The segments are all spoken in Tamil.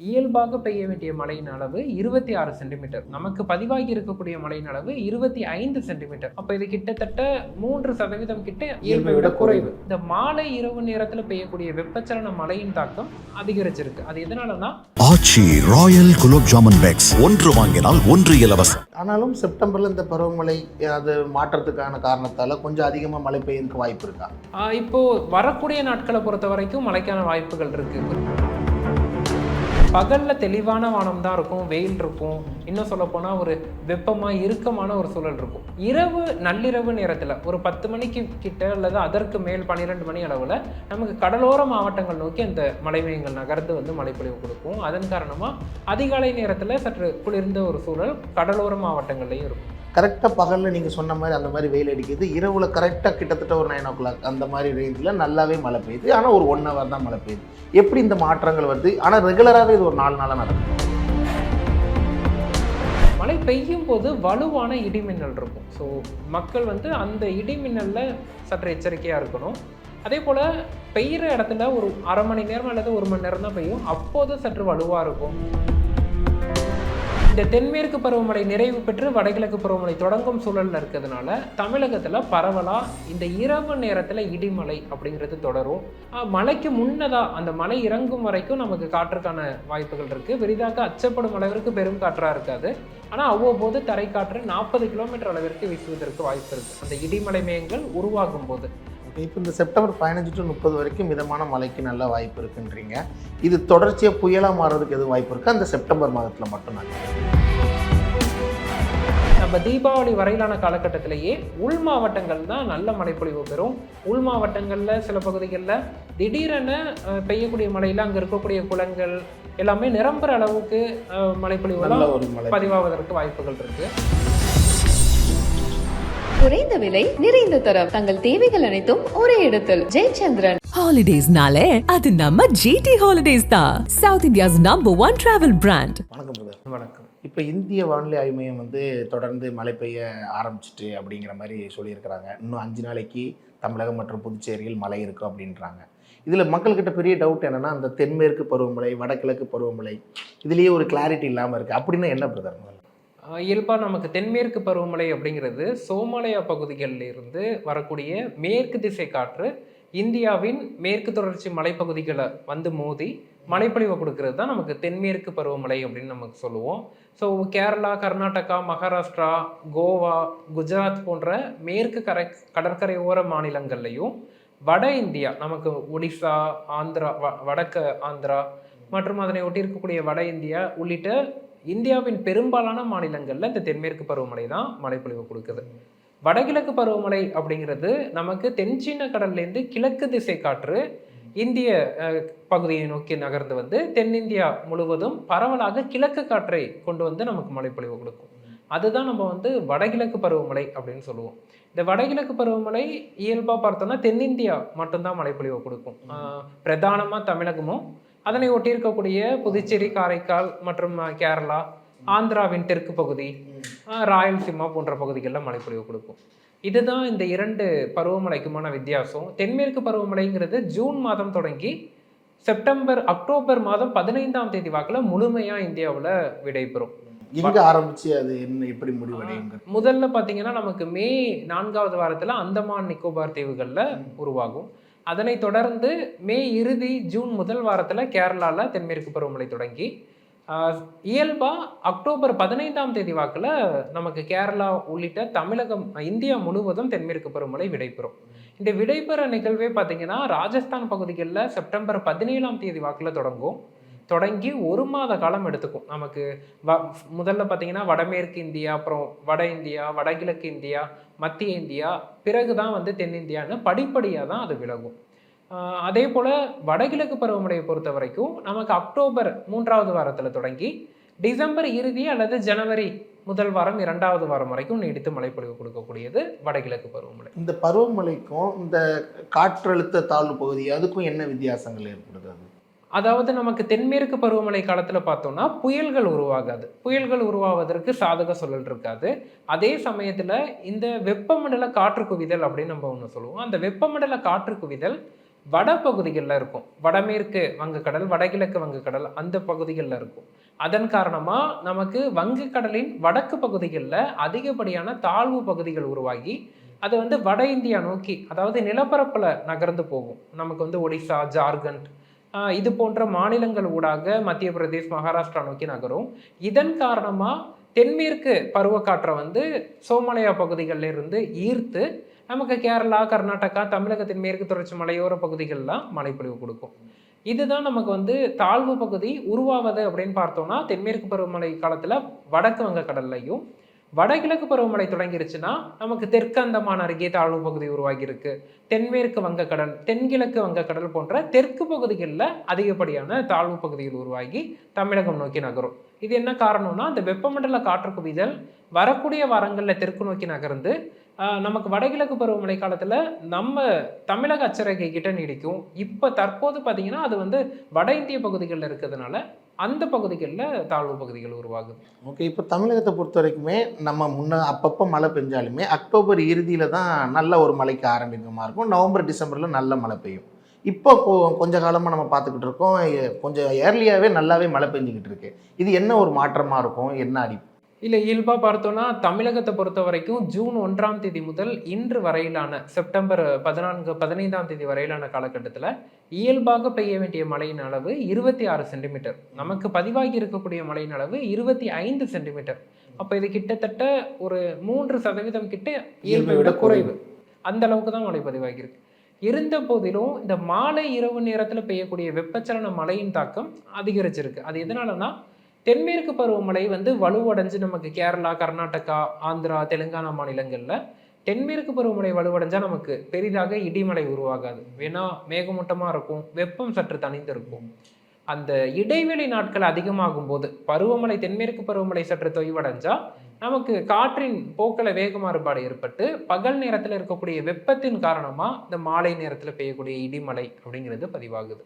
இயல்பாக பெய்ய வேண்டிய மழையின் அளவு இருபத்தி ஆறு சென்டிமீட்டர் நமக்கு பதிவாகி இருக்கக்கூடிய மழையின் அளவு இருபத்தி ஐந்து சென்டிமீட்டர் அப்ப இது கிட்டத்தட்ட மூன்று சதவீதம் கிட்ட இயல்பை விட குறைவு. இந்த மாலை இரவு நேரத்துல பெய்யக்கூடிய வெப்பச்சலன மழையின் தாக்கம் அதிகரிச்சிருக்கு. அது எதனாலனா ஆச்சி ராயல் குலோப் ஜாமுன் பேக்ஸ். ஒன்று வாங்கினால் ஒன்று இலவசம். ஆனாலும் செப்டம்பரில் இந்த பருவமழை அது மாற்றத்துக்கான காரணத்தால் கொஞ்சம் அதிகமாக மழை பெய்யறதுக்கு வாய்ப்பு இருக்கா? இப்போ வரக்கூடிய நாட்களை பொறுத்த வரைக்கும் மழைக்கான வாய்ப்புகள் இருக்கு. பகலில் தெளிவான வானம் தான் இருக்கும் வெயில் இருக்கும். இன்னும் சொல்லப்போனால் ஒரு வெப்பமாக இறுக்கமான ஒரு சூழல் இருக்கும். இரவு நள்ளிரவு நேரத்தில் ஒரு பத்து மணிக்கு கிட்ட அல்லது அதற்கு மேல் பன்னிரெண்டு மணி அளவில் நமக்கு கடலோர மாவட்டங்கள் நோக்கி அந்த மலைமயங்கள் நகர்ந்து வந்து மழைப்பொழிவு கொடுக்கும். அதன் காரணமாக அதிகாலை நேரத்தில் சற்று குளிர்ந்த ஒரு சூழல் கடலோர மாவட்டங்கள்லயும் இருக்கும். கரெக்டாக பகலில் நீங்கள் சொன்ன மாதிரி அந்த மாதிரி வெயில் அடிக்குது. இரவில் கரெக்டாக கிட்டத்தட்ட ஒரு நைன் ஓ கிளாக் அந்த மாதிரி ரேஞ்சில் நல்லாவே மழை பெய்யுது. ஆனால் ஒரு ஒன் ஹவர் தான் மழை பெய்யுது. எப்படி இந்த மாற்றங்கள் வருது? ஆனால் ரெகுலராகவே இது ஒரு நாலு நாளாக நடக்கும். மழை பெய்யும் போது வலுவான இடிமின்னல் இருக்கும். ஸோ மக்கள் வந்து அந்த இடிமின்னலில் சற்று எச்சரிக்கையாக இருக்கணும். அதே போல் பெய்கிற இடத்துல ஒரு அரை மணி நேரம் அல்லது ஒரு மணி நேரம் தான் பெய்யும். அப்போது சற்று வலுவாக இருக்கும். இந்த தென்மேற்கு பருவமழை நிறைவு பெற்று வடகிழக்கு பருவமழை தொடங்கும் சூழலில் இருக்கிறதுனால தமிழகத்தில் பரவலாக இந்த இரவு நேரத்தில் இடிமலை அப்படிங்கிறது தொடரும். மழைக்கு முன்னதாக அந்த மழை இறங்கும் வரைக்கும் நமக்கு காற்றுக்கான வாய்ப்புகள் இருக்குது பெரிதாக அச்சப்படும் அளவிற்கு பெரும் காற்றாக இருக்காது. ஆனால் அவ்வப்போது தரைக்காற்று நாற்பது கிலோமீட்டர் அளவிற்கு வீசுவதற்கு வாய்ப்பு இருக்குது அந்த இடிமலை மேகங்கள் உருவாகும் போது. இப்போ இந்த செப்டம்பர் பதினஞ்சு டு முப்பது வரைக்கும் மிதமான மழைக்கு நல்ல வாய்ப்பு இருக்குன்றீங்க. இது தொடர்ச்சியாக புயலாக மாறுறதுக்கு எதுவும் வாய்ப்பு இருக்கா? அந்த செப்டம்பர் மாதத்தில் மட்டும் நான் நம்ம தீபாவளி வரையிலான காலகட்டத்திலேயே உள் மாவட்டங்கள் தான் நல்ல மழைப்பொழிவு பெறும். உள் மாவட்டங்களில் சில பகுதிகளில் திடீரென பெய்யக்கூடிய மழையில் அங்கே இருக்கக்கூடிய குளங்கள் எல்லாமே நிரம்புற அளவுக்கு அஹ், நல்ல மழைப்பொழிவுலாம் ஒரு மழை பதிவாவதற்கு வாய்ப்புகள் இருக்கு. குறைந்த விலை நிறைந்த தரம். தங்கள் தேவைகள் அனைத்தும் ஒரே இடத்தில். ஜெயச்சந்திரன். ஹாலிடேஸ்னாலே அது நம்ம ஜிடி ஹாலிடேஸ் தான். South India's number one travel brand வணக்கம் பிரதர் வணக்கம். இப்போ இந்திய வானிலை ஆய்வு மையம் வந்து தொடர்ந்து மழை பெய்ய ஆரம்பிச்சிட்டு அப்படிங்கிற மாதிரி சொல்லியிருக்கிறாங்க. இன்னும் அஞ்சு நாளைக்கு தமிழகம் மற்றும் புதுச்சேரியில் மழை இருக்கும் அப்படின்றாங்க. இதில் மக்கள்கிட்ட பெரிய டவுட் என்னன்னா அந்த தென்மேற்கு பருவமழை வடகிழக்கு பருவமழை இதுலேயே ஒரு கிளாரிட்டி இல்லாமல் இருக்குது அப்படின்னா என்ன பிரதர் இயல்பாக நமக்கு தென்மேற்கு பருவமழை அப்படிங்கிறது சோமாலயா பகுதிகளில் இருந்து வரக்கூடிய மேற்கு திசை காற்று இந்தியாவின் மேற்கு தொடர்ச்சி மலைப்பகுதிகளை வந்து மோதி மழைப்பொழிவை கொடுக்கறது தான் நமக்கு தென்மேற்கு பருவமழை அப்படின்னு நமக்கு சொல்லுவோம். ஸோ கேரளா கர்நாடகா மகாராஷ்டிரா கோவா குஜராத் போன்ற மேற்கு கரை கடற்கரை ஓர மாநிலங்கள்லையும் வட இந்தியா நமக்கு ஒடிசா ஆந்திரா வ- வடக்கு ஆந்திரா மற்றும் அதனை ஒட்டி இருக்கக்கூடிய வட இந்தியா உள்ளிட்ட இந்தியாவின் பெரும்பாலான மாநிலங்களில் இந்த தென்மேற்கு பருவமழை தான் மழைப்பொழிவு கொடுக்குது. வடகிழக்கு பருவமழை அப்படிங்கிறது நமக்கு தென்சீன கடல்லேருந்து கிழக்கு திசை காற்று இந்திய பகுதியை நோக்கி நகர்ந்து வந்து தென்னிந்தியா முழுவதும் பரவலாக கிழக்கு காற்றை கொண்டு வந்து நமக்கு மழைப்பொழிவு கொடுக்கும். அதுதான் நம்ம வந்து வடகிழக்கு பருவமழை அப்படின்னு சொல்லுவோம். இந்த வடகிழக்கு பருவமழை இயல்பாக பார்த்தோம்னா தென்னிந்தியா மட்டும்தான் மழைப்பொழிவு கொடுக்கும். பிரதானமாக தமிழகமும் அதனை ஒட்டி இருக்கக்கூடிய புதுச்சேரி காரைக்கால் மற்றும் கேரளா ஆந்திராவின் தெற்கு பகுதி ராயலசீமா போன்ற பகுதிகளில் மழைப்பொழிவு கொடுக்கும். இதுதான் இந்த இரண்டு பருவமழைக்குமான வித்தியாசம். தென்மேற்கு பருவமழைங்கிறது ஜூன் மாதம் தொடங்கி செப்டம்பர் அக்டோபர் மாதம் பதினைந்தாம் தேதி வாக்கில் முழுமையாக இந்தியாவில் விடைபெறும். எங்கே ஆரம்பிச்சு அது என்ன எப்படி முடிவடையுங்க? முதல்ல பார்த்தீங்கன்னா நமக்கு மே நான்காவது வாரத்தில் அந்தமான் நிக்கோபார் தீவுகளில் உருவாகும். அதனைத் தொடர்ந்து மே இறுதி ஜூன் முதல் வாரத்தில் கேரளாவில் தென்மேற்கு பருவமழை தொடங்கி இயல்பாக அக்டோபர் பதினைந்தாம் தேதி வாக்கில் நமக்கு கேரளா உள்ளிட்ட தமிழகம் இந்தியா முழுவதும் தென்மேற்கு பருவமழை விடைபெறும். இந்த விடைபெற நிகழ்வே பார்த்தீங்கன்னா ராஜஸ்தான் பகுதிகளில் செப்டம்பர் பதினேழாம் தேதி வாக்கில் தொடங்கும். தொடங்கி ஒரு மாத காலம் எடுத்துக்கும். நமக்கு வ முதல்ல பார்த்தீங்கன்னா வடமேற்கு இந்தியா அப்புறம் வட இந்தியா வடகிழக்கு இந்தியா மத்திய இந்தியா பிறகு தான் வந்து தென்னிந்தியான்னு படிப்படியாக தான் அது விலகும். அதே போல் வடகிழக்கு பருவமழையை பொறுத்த வரைக்கும் நமக்கு அக்டோபர் மூன்றாவது வாரத்தில் தொடங்கி டிசம்பர் இறுதி அல்லது ஜனவரி முதல் வாரம் இரண்டாவது வாரம் வரைக்கும் நீடித்து மழைப்பொழிவு கொடுக்கக்கூடியது வடகிழக்கு பருவமழை. இந்த பருவமழைக்கும் இந்த காற்றழுத்த தாழ்வு பகுதி அதுக்கும் என்ன வித்தியாசங்கள் ஏற்படுது அது? அதாவது நமக்கு தென்மேற்கு பருவமழை காலத்தில் பார்த்தோம்னா புயல்கள் உருவாகாது. புயல்கள் உருவாவதற்கு சாதக சூழல் இருக்காது. அதே சமயத்தில் இந்த வெப்பமண்டல காற்று குவிதல் அப்படின்னு நம்ம ஒன்று சொல்லுவோம். அந்த வெப்பமண்டல காற்று குவிதல் வட பகுதிகளில் இருக்கும். வடமேற்கு வங்கக்கடல் வடகிழக்கு வங்கக்கடல் அந்த பகுதிகளில் இருக்கும். அதன் காரணமாக நமக்கு வங்கக்கடலின் வடக்கு பகுதிகளில் அதிகப்படியான தாழ்வு பகுதிகள் உருவாகி அது வந்து வட இந்தியா நோக்கி அதாவது நிலப்பரப்பில் நகர்ந்து போகும். நமக்கு வந்து ஒடிசா ஜார்க்கண்ட் இது போன்ற மாநிலங்கள் ஊடாக மத்திய பிரதேஷ் மகாராஷ்டிரா நோக்கி நகரும். இதன் காரணமாக தென்மேற்கு பருவக்காற்றை வந்து சோமாலயா பகுதிகளில் இருந்து ஈர்த்து நமக்கு கேரளா கர்நாடகா தமிழகத்தின் மேற்கு தொடர்ச்சி மலையோர பகுதிகளெலாம் மழைப்பொழிவு கொடுக்கும். இதுதான் நமக்கு வந்து தாழ்வு பகுதி உருவாவது அப்படின்னு பார்த்தோம்னா தென்மேற்கு பருவமழை காலத்தில் வடக்கு வங்கக்கடல்லையும் வடகிழக்கு பருவமழை தொடங்கிருச்சுன்னா நமக்கு தெற்கு அந்தமான் அருகே தாழ்வு பகுதி உருவாகி இருக்கு தென்மேற்கு வங்கக்கடல் தென்கிழக்கு வங்கக்கடல் போன்ற தெற்கு பகுதிகளில் அதிகப்படியான தாழ்வு பகுதிகள் உருவாகி தமிழகம் நோக்கி நகரும். இது என்ன காரணம்னா அந்த வெப்பமண்டல காற்று குவிதல் வரக்கூடிய வாரங்களில் தெற்கு நோக்கி நகர்ந்து நமக்கு வடகிழக்கு பருவமழை காலத்தில் நம்ம தமிழக அச்சரகை கிட்ட நீடிக்கும். இப்போ தற்போது பார்த்தீங்கன்னா அது வந்து வட இந்திய பகுதிகளில் இருக்கிறதுனால அந்த பகுதிகளில் தாழ்வு பகுதிகள் உருவாகுது. ஓகே இப்போ தமிழகத்தை பொறுத்த வரைக்குமே நம்ம முன்ன அப்பப்போ மழை பெஞ்சாலுமே அக்டோபர் இறுதியில் தான் நல்ல ஒரு மழைக்கு ஆரம்பிக்கமாக இருக்கும். நவம்பர் டிசம்பரில் நல்ல மழை பெய்யும். இப்போ கொஞ்ச காலமாக நம்ம பார்த்துக்கிட்டு இருக்கோம். கொஞ்சம் ஏர்லியாகவே நல்லாவே மழை பெஞ்சிக்கிட்டு இருக்கு. இது என்ன ஒரு மாற்றமாக இருக்கும்? என்ன அடி இல்லை இயல்பாக பார்த்தோன்னா தமிழகத்தை பொறுத்த வரைக்கும் ஜூன் ஒன்றாம் தேதி முதல் இன்று வரையிலான செப்டம்பர் பதினான்கு பதினைந்தாம் தேதி வரையிலான காலகட்டத்தில் இயல்பாக பெய்ய வேண்டிய மழையின் அளவு இருபத்தி ஆறு சென்டிமீட்டர். நமக்கு பதிவாகி இருக்கக்கூடிய மழையின் அளவு இருபத்தி ஐந்து சென்டிமீட்டர். அப்போ இது கிட்டத்தட்ட ஒரு மூன்று சதவீதம் கிட்ட இயல்பை விட குறைவு. அந்த அளவுக்கு தான் மழை பதிவாகியிருக்கு இருந்த போதிலும் இந்த மாலை இரவு நேரத்தில் பெய்யக்கூடிய வெப்பச்சலன மழையின் தாக்கம் அதிகரிச்சிருக்கு. அது எதனாலனா தென்மேற்கு பருவமழை வந்து வலுவடைஞ்சு நமக்கு கேரளா கர்நாடகா ஆந்திரா தெலுங்கானா மாநிலங்களில் தென்மேற்கு பருவமழை வலுவடைஞ்சா நமக்கு பெரிதாக இடிமலை உருவாகாது. வேணா மேகமூட்டமாக இருக்கும் வெப்பம் சற்று தனிந்திருக்கும் அந்த இடைவெளி நாட்கள் அதிகமாகும் போது பருவமழை தென்மேற்கு பருவமழை சற்று தொய்வடைஞ்சா நமக்கு காற்றின் போக்கில் வேக மாறுபாடு ஏற்பட்டு பகல் நேரத்தில் இருக்கக்கூடிய வெப்பத்தின் காரணமாக இந்த மாலை நேரத்தில் பெய்யக்கூடிய இடிமலை அப்படிங்கிறது பதிவாகுது.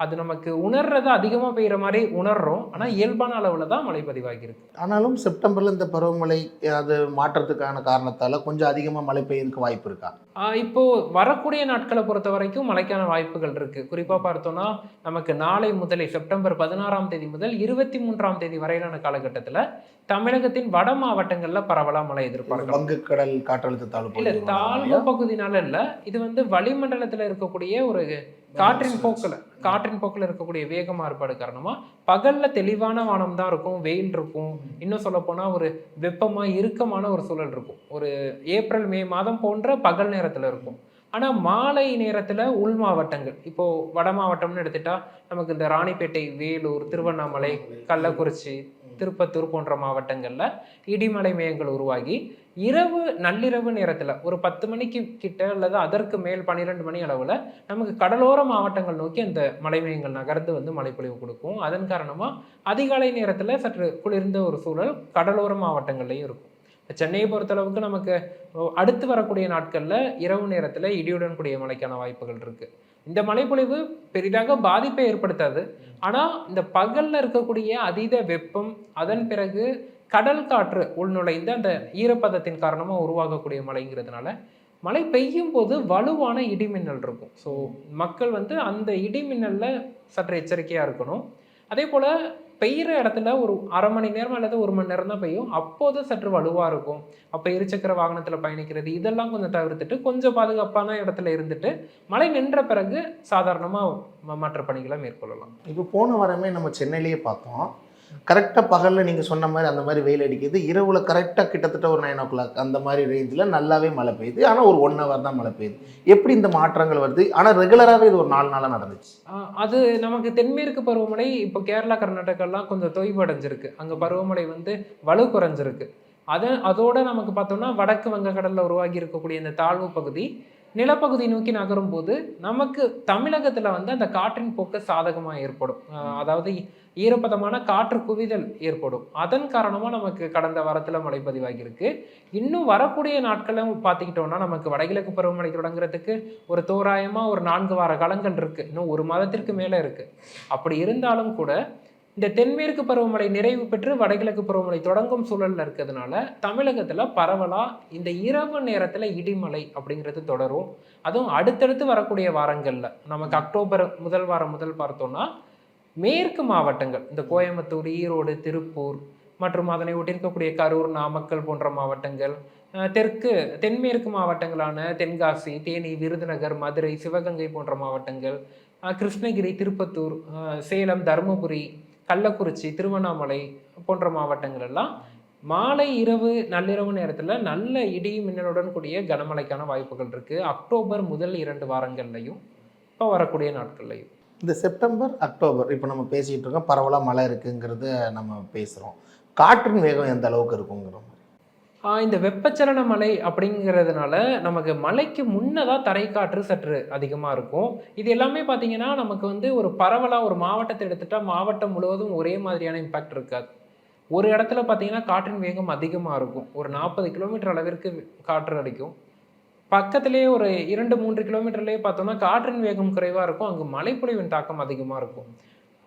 அது நமக்கு உணர்றத அதிகமாக பெய்கிற மாதிரி உணர்றோம். ஆனால் இயல்பான அளவில் தான் மழை பதிவாகியிருக்கு. ஆனாலும் செப்டம்பரில் இந்த பருவமழை அது மாற்றத்துக்கான காரணத்தால் கொஞ்சம் அதிகமாக மழை பெய்யறதுக்கு வாய்ப்பு இருக்கா? ஆஹ் இப்போ வரக்கூடிய நாட்களை பொறுத்த வரைக்கும் மழைக்கான வாய்ப்புகள் இருக்கு. குறிப்பா பார்த்தோம்னா நமக்கு நாளை முதலே செப்டம்பர் பதினாறாம் தேதி முதல் இருபத்தி மூன்றாம் தேதி வரையிலான காலகட்டத்துல தமிழகத்தின் வட மாவட்டங்கள்ல பரவலா மழை எதிர்பார்க்கலாம். வங்கக்கடல் காற்றழுத்த தாழ்வு இல்ல தாழ்வு பகுதினால இல்ல. இது வந்து வளிமண்டலத்துல இருக்கக்கூடிய ஒரு காற்றின் போக்குல. காற்றின் போக்கில் இருக்கக்கூடிய வேக மாறுபாடு காரணமாக பகலில் தெளிவான வானம் தான் இருக்கும் வெயில் இருக்கும். இன்னும் சொல்லப்போனால் ஒரு வெப்பமாக இறுக்கமான ஒரு சூழல் இருக்கும். ஒரு ஏப்ரல் மே மாதம் போன்ற பகல் நேரத்தில் இருக்கும். ஆனால் மாலை நேரத்தில் உள் மாவட்டங்கள் இப்போது வட மாவட்டம்னு எடுத்துட்டா நமக்கு இந்த ராணிப்பேட்டை வேலூர் திருவண்ணாமலை கள்ளக்குறிச்சி திருப்பத்தூர் போன்ற மாவட்டங்களில் இடிமலை மேகங்கள் உருவாகி இரவு நள்ளிரவு நேரத்தில் ஒரு பத்து மணிக்கு கிட்ட அல்லது அதற்கு மேல் பன்னிரெண்டு மணி அளவில் நமக்கு கடலோர மாவட்டங்கள் நோக்கி அந்த மலைமயங்கள் நகர்ந்து வந்து மழைப்பொழிவு கொடுக்கும். அதன் காரணமாக அதிகாலை நேரத்தில் சற்று குளிர்ந்த ஒரு சூழல் கடலோர மாவட்டங்கள்லையும் இருக்கும். சென்னையை பொறுத்தளவுக்கு நமக்கு அடுத்து வரக்கூடிய நாட்களில் இரவு நேரத்தில் இடியுடன் கூடிய மழைக்கான வாய்ப்புகள் இருக்குது இந்த மழைப்பொழிவு பெரிதாக பாதிப்பை ஏற்படுத்தாது. ஆனால் இந்த பகலில் இருக்கக்கூடிய அதீத வெப்பம் அதன் பிறகு கடல் காற்று உள்நுழைந்து அந்த ஈரப்பதத்தின் காரணமாக உருவாகக்கூடிய மழைங்கிறதுனால மழை பெய்யும் போது வலுவான இடிமின்னல் இருக்கும். ஸோ மக்கள் வந்து அந்த இடிமின்னலில் சற்று எச்சரிக்கையாக இருக்கணும். அதே போல் பெய்கிற இடத்துல ஒரு அரை மணி நேரம் அல்லது ஒரு மணி நேரம் தான் பெய்யும். அப்போது சற்று வலுவாக இருக்கும். அப்போ இருசக்கர வாகனத்தில் பயணிக்கிறது இதெல்லாம் கொஞ்சம் தவிர்த்துட்டு கொஞ்சம் பாதுகாப்பான இடத்துல இருந்துட்டு மழை நின்ற பிறகு சாதாரணமாக மற்ற பணிகளை மேற்கொள்ளலாம். இப்போ போன வாரமே நம்ம சென்னையிலேயே பார்த்தோம். கரெக்டாக பகலில் நீங்கள் சொன்ன மாதிரி அந்த மாதிரி வெயில் அடிக்குது. இரவில் கரெக்டாக கிட்டத்தட்ட ஒரு நைன் ஓ கிளாக் அந்த மாதிரி ரேஞ்சில் நல்லாவே மழை பெய்யுது. ஆனால் ஒரு ஒன் ஹவர் தான் மழை பெய்யுது. எப்படி இந்த மாற்றங்கள் வருது? ஆனால் ரெகுலராகவே இது ஒரு நாலு நாளாக நடந்துச்சு. அது நமக்கு தென்மேற்கு பருவமழை இப்போ கேரளா கர்நாடகாலாம் கொஞ்சம் தொய்வு அடைஞ்சிருக்கு அங்கே பருவமழை வந்து வலு குறைஞ்சிருக்கு. அதை அதோட நமக்கு பார்த்தோம்னா வடக்கு வங்கக்கடலில் உருவாகி இருக்கக்கூடிய இந்த தாழ்வு பகுதி நிலப்பகுதி நோக்கி நகரும் போது நமக்கு தமிழகத்தில் வந்து அந்த காற்றின் போக்கு சாதகமாக ஏற்படும். அதாவது ஈரப்பதமான காற்று குவிதல் ஏற்படும். அதன் காரணமாக நமக்கு கடந்த வாரத்தில் மழை பதிவாகியிருக்கு. இன்னும் வரக்கூடிய நாட்களும் பார்த்துக்கிட்டோம்னா நமக்கு வடகிழக்கு பருவமழை தொடங்குறதுக்கு ஒரு தோராயமாக ஒரு நான்கு வார காலங்கள் இருக்கு. இன்னும் ஒரு மாதத்திற்கு மேலே இருக்கு. அப்படி இருந்தாலும் கூட இந்த தென்மேற்கு பருவமழை நிறைவு பெற்று வடகிழக்கு பருவமழை தொடங்கும் சூழலில் இருக்கிறதுனால தமிழகத்தில் பரவலாக இந்த இரவு நேரத்தில் இடிமலை அப்படிங்கிறது தொடரும். அதுவும் அடுத்தடுத்து வரக்கூடிய வாரங்களில். நமக்கு அக்டோபர் முதல் வாரம் முதல் பார்த்தோன்னா மேற்கு மாவட்டங்கள் இந்த கோயம்புத்தூர் ஈரோடு திருப்பூர் மற்றும் அதனை ஒட்டியிருக்கக்கூடிய கரூர் நாமக்கல் போன்ற மாவட்டங்கள் தெற்கு தென்மேற்கு மாவட்டங்களான தென்காசி தேனி விருதுநகர் மதுரை சிவகங்கை போன்ற மாவட்டங்கள் கிருஷ்ணகிரி திருப்பத்தூர் சேலம் தருமபுரி கள்ளக்குறிச்சி திருவண்ணாமலை போன்ற மாவட்டங்கள் எல்லாம் மாலை இரவு நள்ளிரவு நேரத்தில் நல்ல இடி மின்னலுடன் கூடிய கனமழைக்கான வாய்ப்புகள் இருக்குது அக்டோபர் முதல் இரண்டு வாரங்கள்லையும் இப்போ வரக்கூடிய நாட்கள்லையும். இந்த செப்டம்பர் அக்டோபர் இப்போ நம்ம பேசிகிட்டு இருக்கோம். பரவலாக மழை இருக்குங்கிறத நம்ம பேசுகிறோம் காற்றின் வேகம் எந்த அளவுக்கு இருக்குங்கிறோம்? இந்த வெப்பச்சலன மலை அப்படிங்கிறதுனால நமக்கு மலைக்கு முன்னதாக தரைக்காற்று சற்று அதிகமாக இருக்கும். இது எல்லாமே பார்த்தீங்கன்னா நமக்கு வந்து ஒரு பரவலாக ஒரு மாவட்டத்தை எடுத்துட்டால் மாவட்டம் முழுவதும் ஒரே மாதிரியான இம்பாக்ட் இருக்காது. ஒரு இடத்துல பார்த்தீங்கன்னா காற்றின் வேகம் அதிகமாக இருக்கும். ஒரு நாற்பது கிலோமீட்டர் அளவிற்கு காற்று அடிக்கும். பக்கத்திலேயே ஒரு இரண்டு மூன்று கிலோமீட்டர்லேயே பார்த்தோம்னா காற்றின் வேகம் குறைவாக இருக்கும். அங்கே மழைப்பொழிவின் தாக்கம் அதிகமாக இருக்கும்.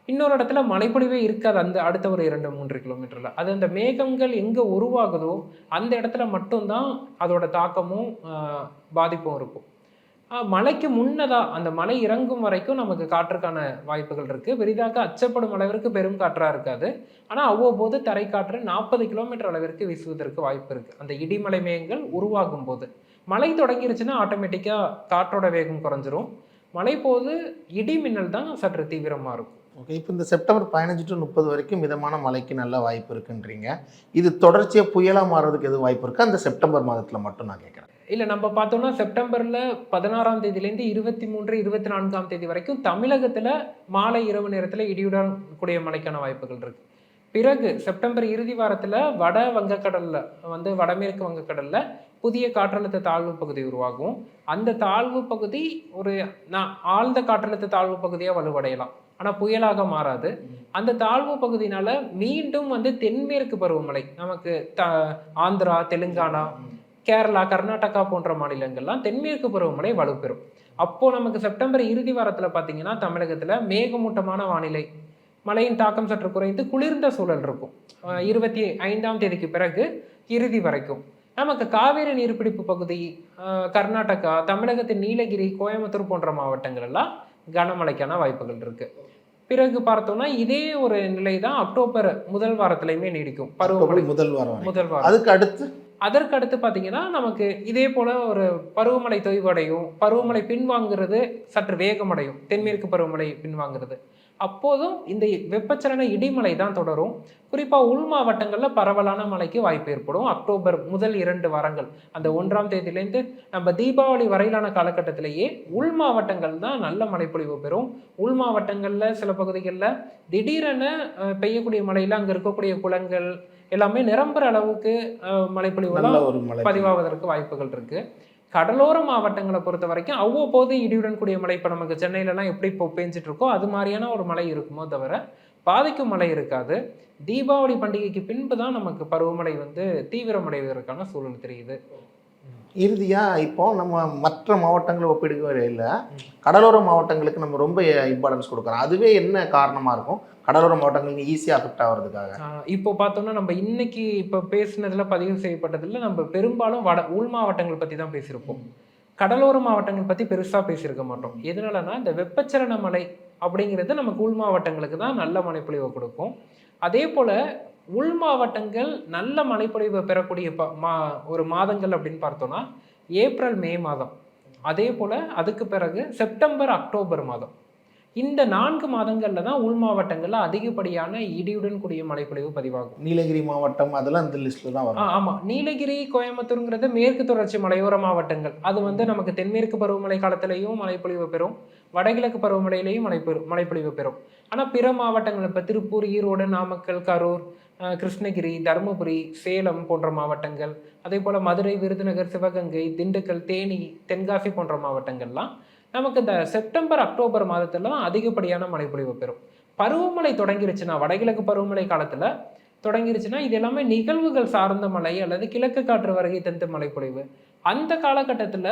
இன்னொரு இடத்துல மழைப்பொழிவே இருக்காது அந்த அடுத்த ஒரு இரண்டு மூன்று கிலோமீட்டரில். அது அந்த மேகங்கள் எங்கே உருவாகுதோ அந்த இடத்துல மட்டும்தான் அதோட தாக்கமும் பாதிப்பும் இருக்கும். மலைக்கு மழைக்கு முன்னதாக அந்த மழை இறங்கும் வரைக்கும் நமக்கு காற்றுக்கான வாய்ப்புகள் இருக்குது பெரிதாக அச்சப்படும் அளவிற்கு பெரும் காற்றாக இருக்காது. ஆனால் அவ்வப்போது தரைக்காற்று நாற்பது கிலோமீட்டர் அளவிற்கு வீசுவதற்கு வாய்ப்பு இருக்குது அந்த இடிமலை மேகங்கள் உருவாகும் போது. மழை தொடங்கிருச்சுன்னா ஆட்டோமேட்டிக்காக காற்றோட வேகம் குறைஞ்சிரும். மழை போது இடி மின்னல் தான் சற்று தீவிரமாக இருக்கும். ஓகே இப்போ இந்த செப்டம்பர் பதினஞ்சு டு முப்பது வரைக்கும் மிதமான மழைக்கு நல்ல வாய்ப்பு இருக்குன்றீங்க. இது தொடர்ச்சியாக புயலாக மாறுறதுக்கு எதுவும் வாய்ப்பு இருக்கா? அந்த செப்டம்பர் மாதத்தில் மட்டும் நான் கேட்குறேன் இல்லை நம்ம பார்த்தோம்னா செப்டம்பரில் பதினாறாம் தேதியிலேருந்து இருபத்தி மூன்று இருபத்தி நான்காம் தேதி வரைக்கும் தமிழகத்தில் மாலை இரவு நேரத்தில் இடியுடன் கூடிய மழைக்கான வாய்ப்புகள் இருக்குது பிறகு செப்டம்பர் இறுதி வாரத்தில் வட வங்கக்கடலில் வந்து வடமேற்கு வங்கக்கடலில் புதிய காற்றழுத்த தாழ்வு பகுதி உருவாகும். அந்த தாழ்வு பகுதி ஒரு நான் ஆழ்ந்த காற்றழுத்த தாழ்வு பகுதியாக வலுவடையலாம். ஆனால் புயலாக மாறாது. அந்த தாழ்வு பகுதினால மீண்டும் வந்து தென்மேற்கு பருவமழை நமக்கு த ஆந்திரா தெலுங்கானா கேரளா கர்நாடகா போன்ற மாநிலங்கள்லாம் தென்மேற்கு பருவமழை வலுப்பெறும். அப்போது நமக்கு செப்டம்பர் இறுதி வாரத்தில் பார்த்தீங்கன்னா தமிழகத்தில் மேகமூட்டமான வானிலை மழையின் தாக்கம் சற்று குறைந்து குளிர்ந்த சூழல் இருக்கும். இருபத்தி ஐந்தாம் தேதிக்கு பிறகு இறுதி வரைக்கும். நமக்கு காவேரி நீர்பிடிப்பு பகுதி கர்நாடகா தமிழகத்தின் நீலகிரி கோயம்புத்தூர் போன்ற மாவட்டங்கள் எல்லாம் கனமழைக்கான வாய்ப்புகள் இருக்கு. பிறகு பார்த்தோம்னா இதே ஒரு நிலை தான் அக்டோபர் முதல் வாரத்திலையுமே நீடிக்கும். பருவமழை முதல் வாரம். முதல் வாரம். அதுக்கு அடுத்து அதற்கு அடுத்து பார்த்தீங்கன்னா நமக்கு இதே போல் ஒரு பருவமழை தொய்வடையும். பருவமழை பின்வாங்குறது சற்று வேகமடையும். தென்மேற்கு பருவமழை பின்வாங்குறது. அப்போதும் இந்த வெப்பச்சலன இடிமலை தான் தொடரும். குறிப்பாக உள் மாவட்டங்களில் பரவலான மழைக்கு வாய்ப்பு ஏற்படும். அக்டோபர் முதல் இரண்டு வாரங்கள் அந்த ஒன்றாம் தேதியிலேருந்து நம்ம தீபாவளி வரையிலான காலகட்டத்திலேயே உள் மாவட்டங்கள் தான் நல்ல மழைப்பொழிவு பெறும். உள் மாவட்டங்களில் சில பகுதிகளில் திடீரென பெய்யக்கூடிய மழையில் அங்கே இருக்கக்கூடிய குளங்கள் எல்லாமே நிரம்புற அளவுக்கு அஹ், மழைப்பொழிவுலாம் நல்ல ஒரு மழை பதிவாவதற்கு வாய்ப்புகள் இருக்கு. கடலோர மாவட்டங்களை பொறுத்த வரைக்கும் அவ்வப்போது இடியுடன் கூடிய மழை இப்போ நமக்கு சென்னையிலலாம் எப்படி இப்போ பேஞ்சிட்டு இருக்கோ அது மாதிரியான ஒரு மழை இருக்குமோ தவிர பாதிக்கும் மழை இருக்காது. தீபாவளி பண்டிகைக்கு பின்பு தான் நமக்கு பருவமழை வந்து தீவிரமடைவதற்கான சூழல் தெரியுது. இறுதியாக இப்போ நம்ம மற்ற மாவட்டங்களை ஒப்பிடுகையில் கடலோர மாவட்டங்களுக்கு நம்ம ரொம்ப இம்பார்ட்டன்ஸ் கொடுக்குறோம். அதுவே என்ன காரணமாக இருக்கும்? கடலோர மாவட்டங்களுக்கு ஈஸியாக அஃபெக்ட் ஆகிறதுக்காக. இப்போ பார்த்தோம்னா நம்ம இன்னைக்கு இப்போ பேசினதில் பதிவு செய்யப்பட்டதில் நம்ம பெரும்பாலும் வட உள் மாவட்டங்கள் பற்றி தான் பேசியிருப்போம். கடலோர மாவட்டங்கள் பற்றி பெருசாக பேசியிருக்க மாட்டோம். எதனாலனா இந்த வெப்பச்சலன மழை அப்படிங்கிறது நமக்கு உள் மாவட்டங்களுக்கு தான் நல்ல மழைப்பொழிவை கொடுக்கும். அதே போல் உள் மாவட்டங்கள் நல்ல மழைப்பொழிவை பெறக்கூடிய ப மா ஒரு மாதங்கள் அப்படின்னு பார்த்தோம்னா ஏப்ரல் மே மாதம். அதே போல் அதுக்கு பிறகு செப்டம்பர் அக்டோபர் மாதம். இந்த நான்கு மாதங்களில் தான் உள் மாவட்டங்களில் அதிகப்படியான இடியுடன் கூடிய மழைப்பொழிவு பதிவாகும். நீலகிரி மாவட்டம் அதெல்லாம் இந்த லிஸ்ட்டில் தான் வரும். ஆமாம் நீலகிரி கோயம்புத்தூருங்கிறது மேற்கு தொடர்ச்சி மலையோர மாவட்டங்கள். அது வந்து நமக்கு தென்மேற்கு பருவமழை காலத்திலையும் மழைப்பொழிவு பெறும். வடகிழக்கு பருவமழையிலையும் மழை பெறும் மழைப்பொழிவு பெறும். ஆனால் பிற மாவட்டங்கள் இப்போ திருப்பூர் ஈரோடு நாமக்கல் கரூர் கிருஷ்ணகிரி தருமபுரி சேலம் போன்ற மாவட்டங்கள் அதே போல் மதுரை விருதுநகர் சிவகங்கை திண்டுக்கல் தேனி தென்காசி போன்ற மாவட்டங்கள்லாம் நமக்கு இந்த செப்டம்பர் அக்டோபர் மாதத்தில் தான் அதிகப்படியான மழைப்பொழிவு பெறும். பருவமழை தொடங்கிருச்சுன்னா வடகிழக்கு பருவமழை காலத்தில் தொடங்கிருச்சுன்னா இது எல்லாமே நிகழ்வுகள் சார்ந்த மழை அல்லது கிழக்கு காற்று வருகை தந்த மழைப்பொழிவு. அந்த காலகட்டத்தில்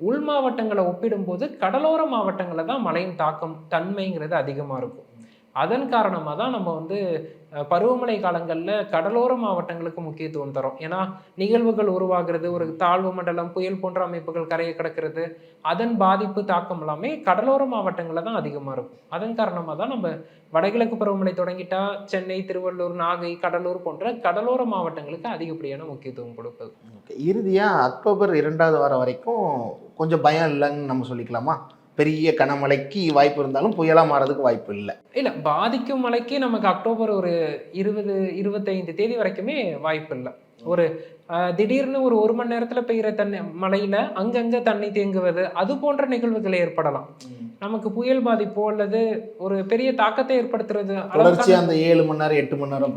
உள் மாவட்டங்களை ஒப்பிடும்போது கடலோர மாவட்டங்களில் தான் மழையின் தாக்கம் தன்மைங்கிறது அதிகமாக இருக்கும். அதன் காரணமாக தான் நம்ம வந்து பருவமழை காலங்களில் கடலோர மாவட்டங்களுக்கு முக்கியத்துவம் தரோம். ஏன்னா நிகழ்வுகள் உருவாகிறது ஒரு தாழ்வு மண்டலம் புயல் போன்ற அமைப்புகள் கரையை கிடக்கிறது அதன் பாதிப்பு தாக்கம் எல்லாமே கடலோர மாவட்டங்களில் தான் அதிகமாக இருக்கும். அதன் காரணமாக தான் நம்ம வடகிழக்கு பருவமழை தொடங்கிட்டா சென்னை திருவள்ளூர் நாகை கடலூர் போன்ற கடலோர மாவட்டங்களுக்கு அதிகப்படியான முக்கியத்துவம் கொடுப்பது. இறுதியாக அக்டோபர் இரண்டாவது வாரம் வரைக்கும் கொஞ்சம் பயம் இல்லைன்னு நம்ம சொல்லிக்கலாமா? பெரிய கனமழைக்கு வாய்ப்பு இருந்தாலும் புயலாக மாறதுக்கு வாய்ப்பு இல்லை. இல்லை பாதிக்கும் மழைக்கு நமக்கு அக்டோபர் ஒரு இருபது இருபத்தைந்து தேதி வரைக்குமே வாய்ப்பு இல்லை. ஒரு திடீர்னு ஒரு ஒரு மணி நேரத்தில் பெய்கிற தண்ணி மழையில் அங்கங்கே தண்ணி தேங்குவது அது போன்ற நிகழ்வுகள் ஏற்படலாம். நமக்கு புயல் பாதிப்போ அல்லது ஒரு பெரிய தாக்கத்தை ஏற்படுத்துறது தொடர்ச்சியாக அந்த ஏழு மணி நேரம் எட்டு மணி நேரம்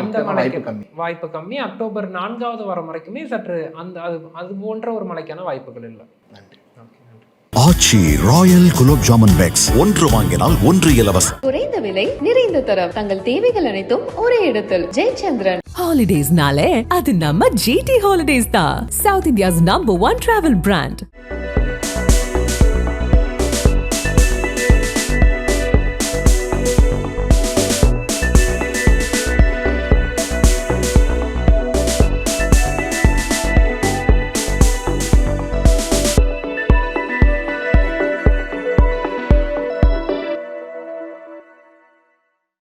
அந்த வாய்ப்பு மழைக்கு கம்மி. வாய்ப்பு கம்மி. அக்டோபர் நான்காவது வாரம் வரைக்குமே சற்று அந்த அது அது போன்ற ஒரு மழைக்கான வாய்ப்புகள் இல்லை. நன்றி. Aachi royal gulab jamun packs. ஒன்று வாங்கினால் ஒன்று இலவசம். குறைந்த விலை நிறைந்த தரம். தங்கள் தேவைகள் அனைத்தும் ஒரே இடத்தில். ஜெயச்சந்திரன். Nale, அது நம்ம GT Holidays தான். South India's number one travel brand.